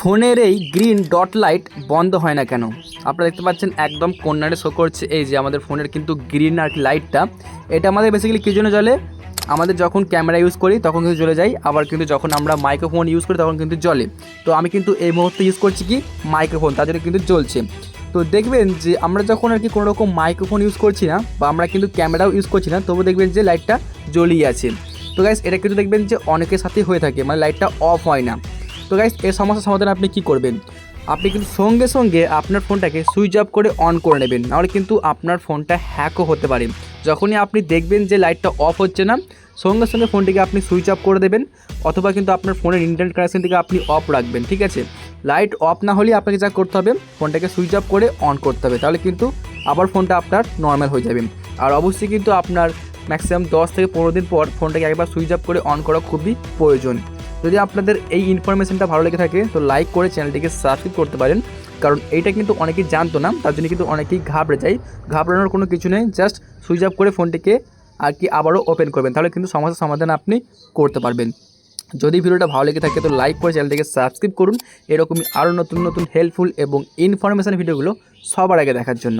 ফোনের এই green dot light বন্ধ হয় না কেন? আপনারা দেখতে পাচ্ছেন একদম কর্নারে শো করছে এই যে আমাদের ফোনের কিন্তু গ্রিন আর লাইটটা। এটা আমাদের বেসিক্যালি কী জন্য জ্বলে? আমাদের যখন ক্যামেরা ইউজ করি, তখন কিন্তু জ্বলে যায়। আবার কিন্তু যখন আমরা মাইক্রোফোন ইউজ করি, তখন কিন্তু জ্বলে। তো আমি কিন্তু এই মুহূর্তে ইউজ করছি কি? মাইক্রোফোন তার জন্য কিন্তু জ্বলছে। তো দেখবেন যে আমরা যখন আর কি কোনো রকম মাইক্রোফোন ইউজ করছি না, বা আমরা কিন্তু ক্যামেরাও ইউজ করছি না তবু দেখবেন যে লাইটটা জ্বলিয়ে আছে। তো গাইস এটা কিন্তু দেখবেন যে অনেকের সাথেই হয়ে থাকে। মানে লাইটটা অফ হয় না। তো গাইস এই সমস্যার সমাধান আপনি কি করবেন? আপনি কিন্তু সঙ্গে সঙ্গে আপনার ফোনটাকে সুইচ অফ করে অন করে নেবেন। নাহলে কিন্তু আপনার ফোনটা হ্যাকও হতে পারে। যখনই আপনি দেখবেন যে লাইটটা অফ হচ্ছে না, সঙ্গে সঙ্গে ফোনটিকে আপনি সুইচ অফ করে দেবেন, অথবা কিন্তু আপনার ফোনের ইন্টারনেট কানেকশন থেকে আপনি অফ রাখবেন, ঠিক আছে? লাইট অফ না হলে আপনাকে যা করতে হবে, ফোনটাকে সুইচ অফ করে অন করতে হবে। তাহলে কিন্তু আবার ফোনটা আপনার নর্মাল হয়ে যাবে। আর অবশ্যই কিন্তু আপনার ম্যাক্সিমাম দশ থেকে পনেরো দিন পর ফোনটাকে একবার সুইচ অফ করে অন করা খুবই প্রয়োজন। যদি আপনাদের এই ইনফরমেশনটা ভালো লেগে থাকে, তো লাইক করে চ্যানেলটিকে সাবস্ক্রাইব করতে পারেন। কারণ এইটা কিন্তু অনেকেই জানতো না, তার জন্য কিন্তু অনেকেই ঘাবড়ে যায়। ঘাবড়ানোর কোনো কিছু নেই জাস্ট সুইচ অফ করে ফোনটিকে আর কি আবারও ওপেন করবেন। তাহলে কিন্তু সমস্যার সমাধান আপনি করতে পারবেন। যদি ভিডিওটা ভালো লেগে থাকে, তো লাইক করে চ্যানেলটিকে সাবস্ক্রাইব করুন। এরকমই আরও নতুন নতুন হেল্পফুল এবং ইনফরমেশান ভিডিওগুলো সবার আগে দেখার জন্য।